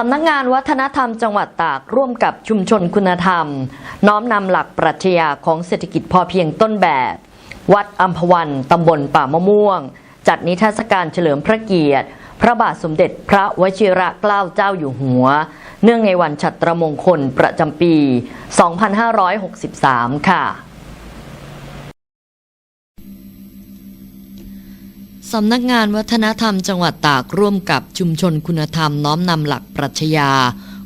สำนักงานวัฒนธรรมจังหวัดตากร่วมกับชุมชนคุณธรรม น้อมนำหลักปรัชญาของเศรษฐกิจพอเพียงต้นแบบ วัดอัมพวันตำบลป่ามะม่วง จัดนิทรรศการเฉลิมพระเกียรติ พระบาทสมเด็จพระวชิระเกล้าเจ้าอยู่หัว เนื่องในวันฉัตรมงคลประจำปี 2563 ค่ะ สำนักงานวัฒนธรรมจังหวัดตากร่วมกับชุมชนคุณธรรมน้อมนำหลักปรัชญา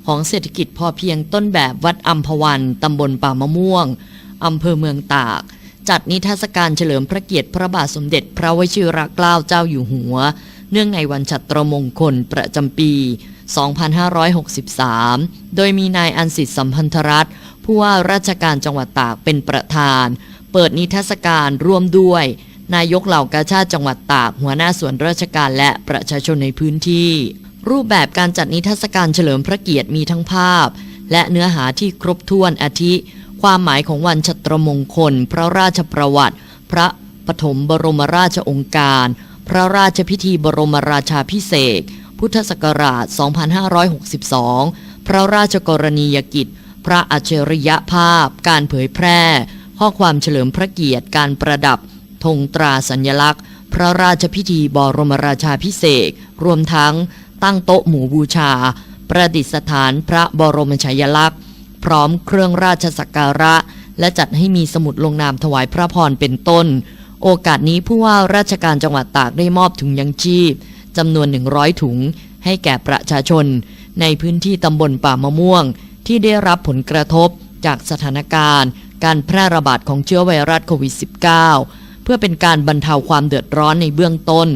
ของเศรษฐกิจพอเพียงต้นแบบวัดอัมพวันตำบลป่ามะม่วงอำเภอเมืองตาก จัดนิทรรศการเฉลิมพระเกียรติพระบาทสมเด็จพระวชิรเกล้าเจ้าอยู่หัว เนื่องในวันฉัตรมงคลประจำปี 2563 โดยมีนายอันสิทธิ์สัมพันธรัตน์ผู้ว่าราชการจังหวัดตากเป็นประธาน เปิดนิทรรศการร่วมด้วย นายกเหล่ากาชาติจังหวัดตาก หัวหน้าส่วนราชการและประชาชนในพื้นที่ รูปแบบการจัดนิทรรศการเฉลิมพระเกียรติมีทั้งภาพ และเนื้อหาที่ครบถ้วนอาทิ ความหมายของวันชัตรมงคล พระราชประวัติ พระปฐมบรมราชองค์การ พระราชพิธีบรมราชาพิเศษพุทธศักราช 2562 พระราชกรณียกิจ พระอัจฉริยภาพ การเผยแพร่ ข้อความเฉลิมพระเกียรติ การประดับ ธงตราสัญลักษณ์ พระราชพิธีบรมราชาพิเศษรวมทั้งตั้งโต๊ะหมู่บูชา ประดิษฐานพระบรมฉายลักษณ์ พร้อมเครื่องราชสักการะ และจัดให้มีสมุดลงนามถวายพระพรเป็นต้น โอกาสนี้ผู้ว่าราชการจังหวัดตากได้มอบถุงยังชีพจำนวน 100 ถุง ให้แก่ประชาชน ในพื้นที่ตำบลป่ามะม่วง ที่ได้รับผลกระทบจากสถานการณ์ การแพร่ระบาดของเชื้อไวรัสโควิด -19 เพื่อเป็นการบรรเทาความเดือดร้อนในเบื้องต้น